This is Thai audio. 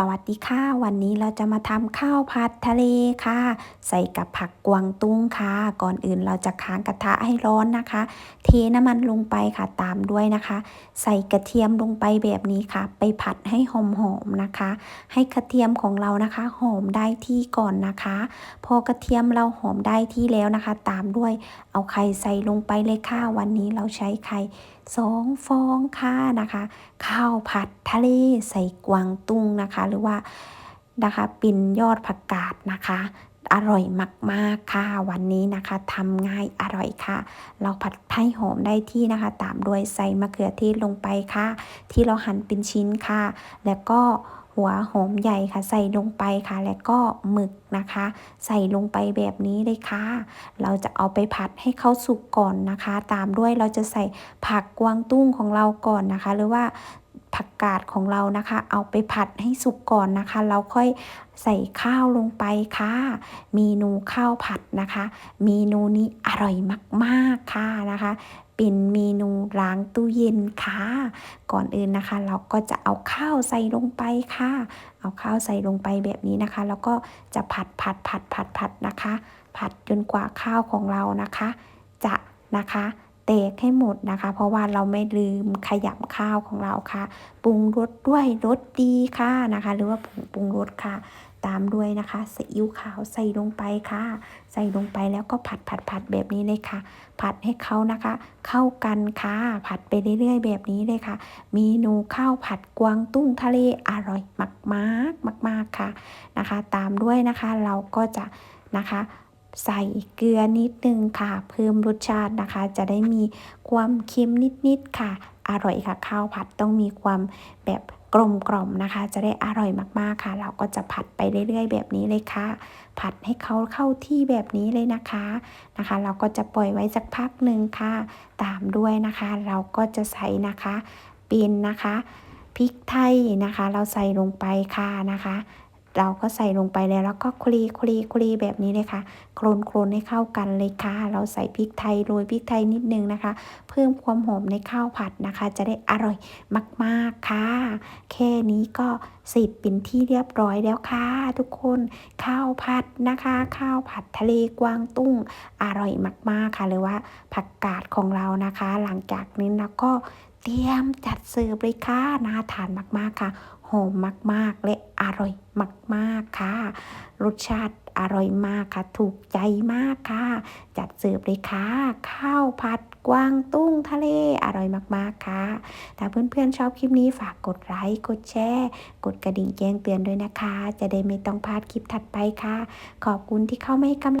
สวัสดีค่ะ วันนี้เราจะมาทำข้าวผัดทะเลค่ะ ใส่กับผักกวางตุ้งค่ะ ก่อนอื่นเราจะค้างกระทะให้ร้อนนะคะ เทน้ำมันลงไปค่ะตามด้วยนะคะ ใส่กระเทียมลงไปแบบนี้ค่ะ ไปผัดให้หอมๆนะคะ ให้กระเทียมของเรานะคะ หอมได้ที่ก่อนนะคะ พอกระเทียมเราหอมได้ที่แล้วนะคะ ตามด้วยเอาไข่ใส่ลงไปเลยค่ะ วันนี้เราใช้ไข่สองฟองค่ะนะคะข้าวผัดทะเลใส่กวางตุ้งนะคะ หรือว่านะคะปิ่นยอดผักกาดนะคะ อร่อยมากๆค่ะวันนี้นะคะทำง่ายอร่อยค่ะ เราผัดให้หอมได้ที่นะคะ ตามด้วยใส่มะเขือเทศลงไปค่ะ ที่เราหั่นเป็นชิ้นค่ะ แล้วก็ หัวหอมใหญ่ค่ะใส่ลงไปค่ะ แล้วก็หมึกนะคะ ใส่ลงไปแบบนี้เลยค่ะ เราจะเอาไปผัดให้เขาสุกก่อนนะคะ ตามด้วยเราจะใส่ผักกวางตุ้งของเราก่อนนะคะ หรือว่าผักกาดของเรานะคะ เอาไปผัดให้สุกก่อนนะคะ เราค่อยใส่ข้าวลงไปค่ะ เมนูข้าวผัดนะคะ เมนูนี้อร่อยมาก ๆ ค่ะนะคะ เป็นเมนูล้างตู้เย็นค่ะ ก่อนอื่นนะคะ เราก็จะเอาข้าวใส่ลงไปค่ะ เอาข้าวใส่ลงไปแบบนี้นะคะ แล้วก็จะผัดผัดผัดผัดผัดนะคะ ผัดจนกว่าข้าวของเรานะคะ จะนะคะแตกให้หมดนะคะ เพราะว่าเราไม่ลืมขยำข้าวของเราค่ะ ปรุงรสด้วยรสดีค่ะนะคะ หรือว่าผงปรุงรสค่ะ ตามด้วยนะคะซีอิ๊วขาวใส่ลงไปค่ะ ใส่ลงไปแล้วก็ผัดผัดผัดแบบนี้เลยค่ะ ผัดให้เขานะคะ เข้ากันค่ะ ผัดไปเรื่อยๆ แบบนี้เลยค่ะ เมนูข้าวผัดกวางตุ้งทะเลอร่อยมากๆมาก ๆค่ะนะคะ ตามด้วยนะคะเราก็จะนะคะใส่เกลือนิดนึงค่ะ เพิ่มรสชาตินะคะ จะได้มีความเค็มนิดๆค่ะ อร่อยค่ะ ข้าวผัดต้องมีความแบบ กลมกล่อมนะคะ จะได้อร่อยมากๆค่ะ เราก็จะผัดไปเรื่อยๆ แบบนี้เลยค่ะ ผัดให้เขาเข้าที่แบบนี้เลยนะคะนะคะ เราก็จะปล่อยไว้สักพักหนึ่งค่ะ ตามด้วยนะคะ เราก็จะใส่นะคะเป็นนะคะพริกไทยนะคะ เราใส่ลงไปค่ะนะคะ เราก็ใส่ลงไปแล้วแล้วก็คลีคลีคลีแบบนี้เลยค่ะโคลนโคลนให้เข้ากันเลยค่ะ เราใส่พริกไทยโรยพริกไทยนิดนึงนะคะ เพิ่มความหอมในข้าวผัดนะคะ จะได้อร่อยมากๆค่ะ แค่นี้ก็เสร็จเป็นที่เรียบร้อยแล้วค่ะ ทุกคนข้าวผัดนะคะ ข้าวผัดทะเลกวางตุ้งอร่อยมากๆค่ะหรือว่าผักกาดของเรานะคะ หลังจากนี้เราก็เตรียมจัดเสิร์ฟเลยค่ะน่าทานมากๆค่ะหอมมากๆ และอร่อยมากๆค่ะ รสชาติอร่อยมากค่ะ ถูกใจมากค่ะ จัดเสิร์ฟเลยค่ะ ข้าวผัดกวางตุ้งทะเลอร่อยมากๆค่ะ ถ้าเพื่อนๆชอบคลิปนี้ฝากกดไลค์กดแชร์กดกระดิ่งแจ้งเตือนด้วยนะคะ จะได้ไม่ต้องพลาดคลิปถัดไปค่ะ ขอบคุณที่เข้ามาให้กำลัง